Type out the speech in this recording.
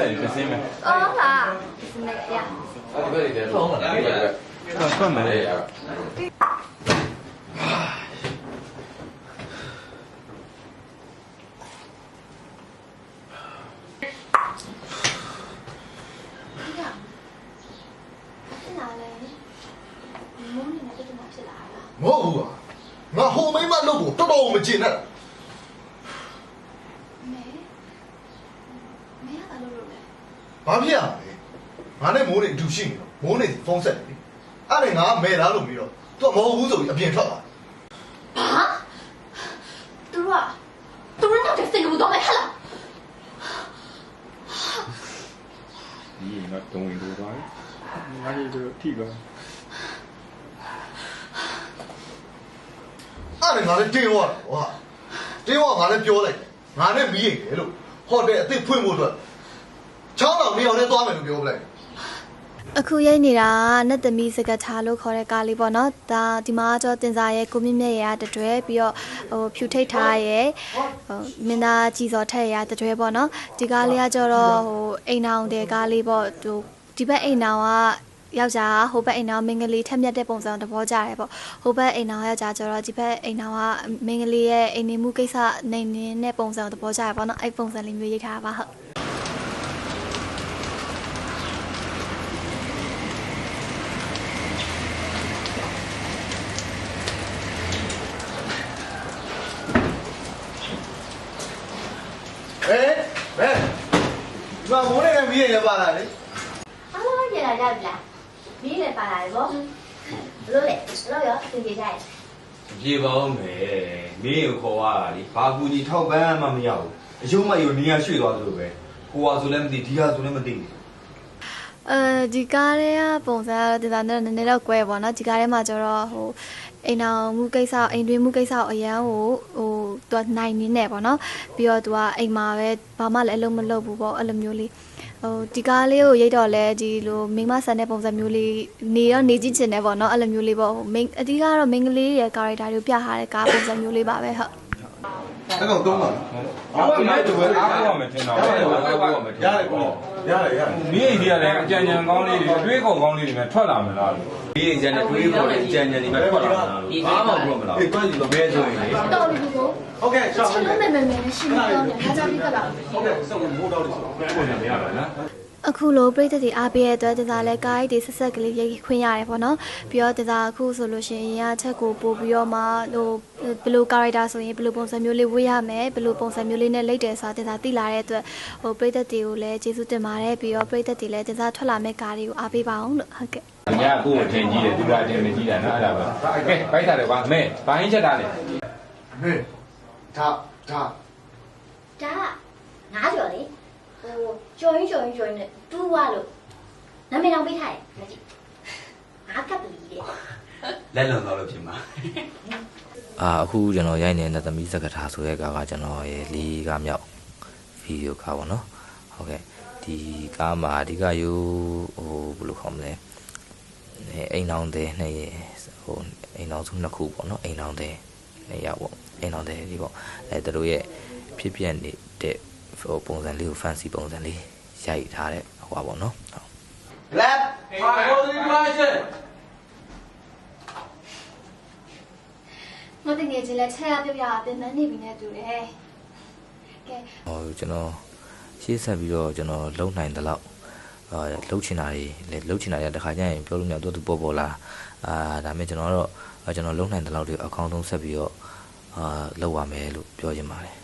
လည်းတစ်စင်းပဲအော်ဟာစနေပြအဲ့ဒီဘက်တွေထုံးလာ ဘာဖြစ်ရလဲငါနဲ့မိုးနေအတူရှိနေတော့မိုးနေဖုန်းဆက်တယ်လေအဲ့ဒါငါမဲလားလို့ပြီးတော့သူကမဟုတ်ဘူးဆိုပြီးအပြင်ထွက်သွားဘာသူကသူတို့နောက်တဲ့စင်ကူတော့မယ်ဟဲ့လားဒီတော့တုံးဝင်လို့ပါငါကြီးတို့ထိပါအဲ့ဒါငါလည်းတင်းသွားတယ်ကွာတင်းသွားငါလည်းပြောလိုက်တယ်ငါနဲ့မီးရင်လေလို့ဟိုတယ်အစ်စ်ဖွင့်ဖို့အတွက် ချောင်းတော်နေအောင်လည်းသွားမယ်လို့ပြောပလိုက်အခုရိုက်နေတာကနတ်သမီးစကထားလို့ခေါ်တဲ့ကားလေးပေါ့နော်ဒါဒီမှာကျတော့တင်စားရဲ့ကိုမြင့်မြတ်ရဲ့တတွဲပြီးတော့ဟိုဖြူထိတ်ထားရဲ့ဟိုမင်းသားကြည်စော်ထက်ရဲ့တတွဲပေါ့နော်ဒီကားလေးကကျတော့ဟိုအိမ်အောင်တဲ့ကားလေးပေါ့ဟိုဒီဘက်အိမ်အောင်ကယောက်ျားဟိုဘက်အိမ်အောင်မင်္ဂလိထက်မြက်တဲ့ပုံစံသဘောကျတယ်ပေါ့ဟိုဘက်အိမ်အောင်ယောက်ျားကျတော့ဒီဘက်အိမ်အောင်ကမင်္ဂလိရဲ့အိမ်နေမှုကိစ္စနေနေတဲ့ပုံစံသဘောကျတယ်ပေါ့နော်အဲ့ပုံစံလေးမျိုးရေးထားတာပါဟုတ် ဟဲ့ ဘယ်ဒီမှာမိုးနေနဲ့မီးရင်လည်းပါလာလေအားလုံးပြန်လာကြပြီလားမင်းလည်းပါလာတယ်ဗောဘလို့လဲဘလို့ရောသင်ကြကြရဲ့ပြေပါဦးမယ်မင်းကိုခေါ်ရတာလေဘာကူကြီးထောက်ပံ့မှမရဘူးအယုံမယုံနေရရွှေ့သွားသလိုပဲကိုဟာဆိုလည်းမသိဒီဟာဆိုလည်းမသိဘူး အဲဒီကားတွေကပုံစံကတော့ဒီသားနဲ့နည်းနည်းတော့ကွဲပေါ့နော်ဒီကားထဲမှာကျတော့ဟိုအိမ်အောင်မှုကိစ္စအိမ်တွင်းမှုကိစ္စကိုအရန်ဟိုဟိုသူကနိုင်နေနေပေါ့နော်ပြီးတော့သူကအိမ်မှာပဲဘာမှလည်းအလုပ်မလုပ်ဘူးပေါ့အဲ့လိုမျိုးလေးဟိုဒီကားလေးကိုရိတ်တော့လဲဒီလိုမိန်းမဆန်တဲ့ပုံစံမျိုးလေးနေတော့နေကြည့်ချင်တယ်ပေါ့နော်အဲ့လိုမျိုးလေးပေါ့ဟိုမိန်းအဓိကတော့မိန်းကလေးရဲ့ကာရက်တာတွေကိုပြထားတဲ့ကားပုံစံမျိုးလေးပါပဲဟုတ်အဲ့ကောင်သုံးပါအားကမဲ့တူပဲအားကိုမယ်တင်တော့ရတယ်ကွာရတယ်ကွာရတယ်ကွာ ရတယ်ရတယ်မင်းအိဒီကလည်းအကြံဉာဏ်ကောင်းလေးတွေအတွေးခေါ်ကောင်းလေးတွေနဲ့ထွက်လာမလားလို့ဒီအကြံနဲ့တွေးပေါ်တဲ့အကြံဉာဏ်တွေပဲထွက်လာတာဘာမှမပြောမလားအေးတွန်းကြည့်တော့ဘယ်ဆိုရင်လေတော်ပြီကိုဟုတ်ကဲ့ရှောင်းချဟုတ်စ်ကဲ့လို့မဲမဲမဲရှင်းပြောတယ်ဒါကြောင့်ဒီကလာဟုတ်ကဲ့စောင့်မိုးတော့လို့ဆိုတော့ပုံစံမရပါနော် အခုလိုပြည်သက်တွေအားပေးရတဲ့အတွက်တင်စားလဲကားတွေဆက်ဆက်ကလေးရိုက်ခွင့်ရတယ်ပေါ့နော်ပြီးတော့တင်စားအခုဆိုလို့ရှိရင်အရင်အချက်ကိုပို့ပြီးတော့မှဟိုဘယ်လို character ဆိုရင်ဘယ်လိုပုံစံမျိုးလေးဝေးရမယ်ဘယ်လိုပုံစံမျိုးလေးနဲ့လိမ့်တယ်ဆိုတာတင်စားသိလာတဲ့အတွက်ဟိုပြည်သက်တွေကိုလည်းကျေးဇူးတင်ပါတယ်ပြီးတော့ပြည်သက်တွေလည်းတင်စားထွက်လာမဲ့ကားတွေကိုအားပေးပါအောင်လို့ဟုတ်ကဲ့။ညာကိုယ်ထင်ကြီးတယ်သူကအတင်မကြီးတာနော်အဲ့ဒါပါ။ကဲဘိုက်စားတယ်ကွာမဲဘိုင်းချက်တာလေဟေးဒါဒါဒါငါးကျော်လေ ဟိုကျော်ရင်ကျော်ရင်ကျော်ရင်တူးသွားလို့နာမည်တော့ပေးထားတယ်မကြည့်ငါကပ်ပလီတဲ့လက်လွန်သွားလို့ဖြစ်မှာအာအခုကျွန်တော်ရိုက်နေတဲ့သမီးစကထာဆိုတဲ့ကားကကျွန်တော်ရဲ့လေးကားမြောက်ဗီဒီယိုကားပေါ့နော်ဟုတ်ကဲ့ဒီကားမှာအဓိကယူဟိုဘယ်လိုခေါ်မလဲအဲအိမ်အောင်တဲ့နှစ်ရဲ့ဟိုအိမ်အောင်စုနှစ်ခုပေါ့နော်အိမ်အောင်တဲ့နှစ်ယောက်ပေါ့အိမ်အောင်တဲ့ဒီပေါ့အဲသူတို့ရဲ့ဖြစ်ပြနေတဲ့ ဟိုပုံစံလေးကို fancy ပုံစံလေးရိုက်ထားတဲ့ဟိုပါပေါ့နော်ဟုတ်လက်ဟာဟိုဒီမှာချက်မတင်ငယ်ချင်းလဲချက်ရပြုတ်ရတင်မနေပြီနဲ့တူတယ်ကဲဟိုကျွန်တော်ရှေ့ဆက်ပြီးတော့ကျွန်တော်လုံနိုင်တဲ့လောက်အာလှုပ်ချင်တာတွေလေလှုပ်ချင်တာတွေတခါကျရင်ပြောလို့မရတော့သူပေါ်ပေါ်လာအာဒါပေမဲ့ကျွန်တော်ကတော့ကျွန်တော်လုံနိုင်တဲ့လောက်တွေအကောင်းဆုံးဆက်ပြီးတော့အာလုပ်ရမယ်လို့ပြောချင်ပါတယ်